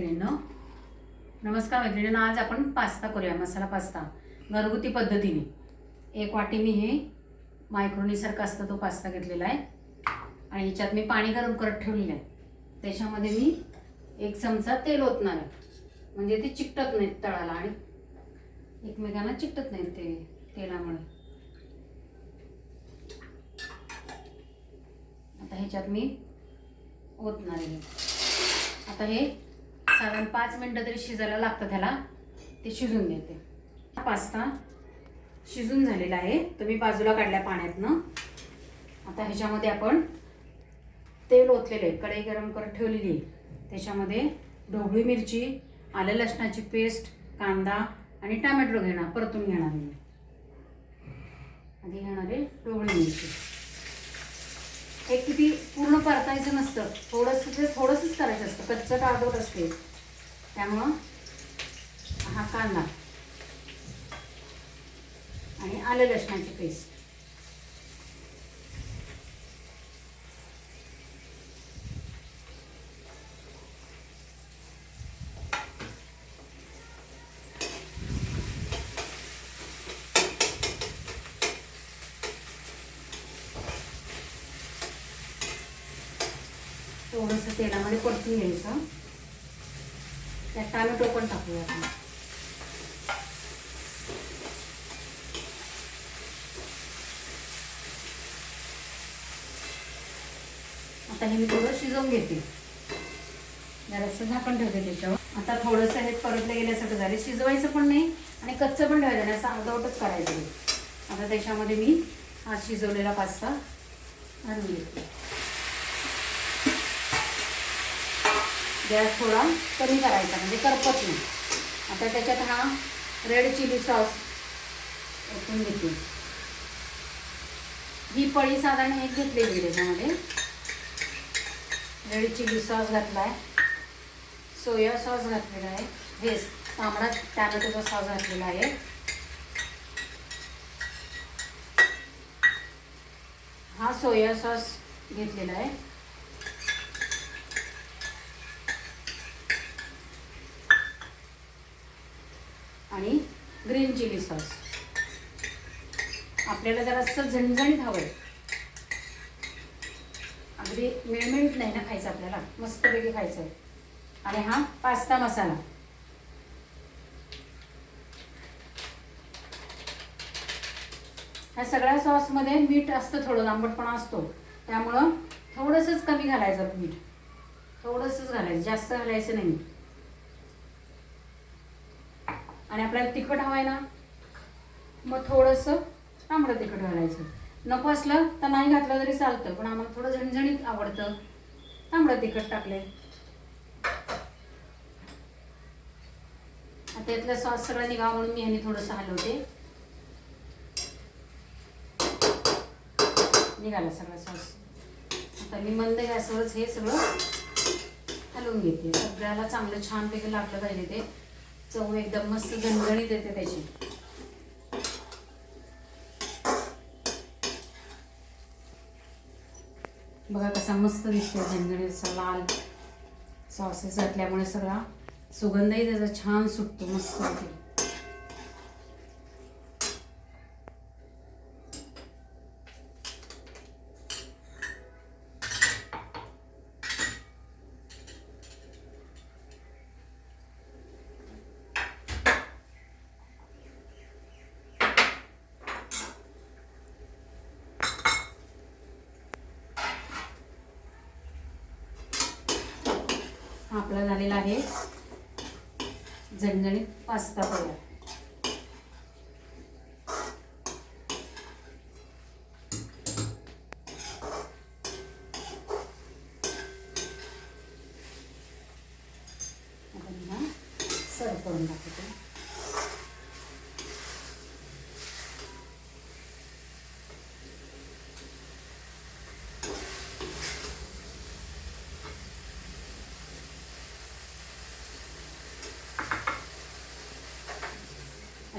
मैत्रिणींनो. नमस्कार मैत्रिणींनो आज आपण पास्ता करूया मसाला पास्ता. घरगुती पद्धतीने. एक वाटी मी हे मायक्रोनीसारखा असता तो पास्ता घेतलेला आहे. आणि ह्याच्यात मी पाणी गरम करत ठेवलेलं आहे. त्याच्यामध्ये मी एक चमचा तेल ओतणार आहे. म्हणजे ते चिकटत नाहीत तळाला आणि एकमेकांना चिकटत नाहीत ते तेलामुळे. आता ह्याच्यात मी ओतणार आहे. आता हे साधारण पाच मिनटं तरी शिजायला लागतं त्याला. ते शिजून देते. पास्ता शिजून झालेला आहे. तो मी बाजूला काढल्या पाण्यातनं. आता ह्याच्यामध्ये आपण तेल ओतलेलं आहे. कढई गरम करत ठेवलेली आहे. त्याच्यामध्ये ढोबळी मिरची आलं लसणाची पेस्ट कांदा आणि टामॅटो घेणार परतून घेणार मी. आधी घेणार आहे ढोबळी मिरची. हे किती पूर्ण परतायचं नसतं. थोडंसं ते थोडंसंच करायचं असतं. कच्चं टाळत असते. त्यामुळं हा कांदा आणि आलं लसणाची पेस्ट. थोडंसं तेलामध्ये परतून घ्यायचं. त्यात टामॅटो पण टाकूया आपण आता हे मी थोडं शिजवून घेते. जरासं झाकण ठेवते त्याच्यावर. आता थोडंसं हे परतलं गेल्यासारखं झाले. शिजवायचं पण नाही आणि कच्चं पण ठेवायचं नाही. असं अर्धवटच करायचं आता त्याच्यामध्ये मी हा शिजवलेला पास्ता घालून घेते. गॅस थोडा कमी करायचा म्हणजे करपत नाही. आता त्याच्यात हा रेड चिली सॉस ओतून घेते. ही पळी साधारण एक घेतलेली त्याच्यामध्ये. रेड चिली सॉस घातला आहे सोया सॉस घातलेला आहे. हेच तांबडा टॅमॅटोचा सॉस घातलेला आहे. हा सोया सॉस घेतलेला आहे. आणि ग्रीन चिली सॉस. आपल्याला जरा असं झणझणीत हवं आहे अगदी मिळमिळीत नाही ना खायचं आपल्याला मस्तपैकी खायचं आहे आणि हा पास्ता मसाला. ह्या सगळ्या सॉसमध्ये मीठ असतं थोडं आंबटपणा असतो. त्यामुळं थोडंसंच कमी घालायचं मीठ. थोडंसंच घालायचं जास्त घालायचं नाही मीठ. आणि आपल्याला तिखट हवं आहे ना मग थोडंसं तांबडं तिखट घालायचं. नको असलं तर नाही घातलं तरी चालतं पण आम्हाला थोडं झणझणीत आवडतं. तांबडं तिखट टाकले आता यातला सॉस सगळा निघावा म्हणून मी ह्याने थोडंसं हलवते. निघाला सगळा सॉस. आता मी मंद गॅसवरच हे सगळं हलवून घेते. सगळ्याला चांगलं छानपैकी लागलं पाहिजे ते. चव एकदम मस्त झणझणीत येते त्याची. बघा कसा मस्त दिसतोय झणझणीत असा लाल सॉसेस घातल्यामुळे सगळा सुगंधही त्याचा छान सुटतो मस्त होते. आपला झालेला आहे. झणझणीत पास्ता तयार आपण हा सर्व करून दाखवतो.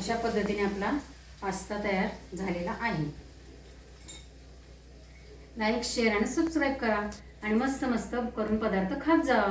अशा पद्धतीने आपला पास्ता तयार झालेला आहे. लाईक शेअर आणि सबस्क्राईब करा. आणि मस्त मस्त करून पदार्थ खात जा.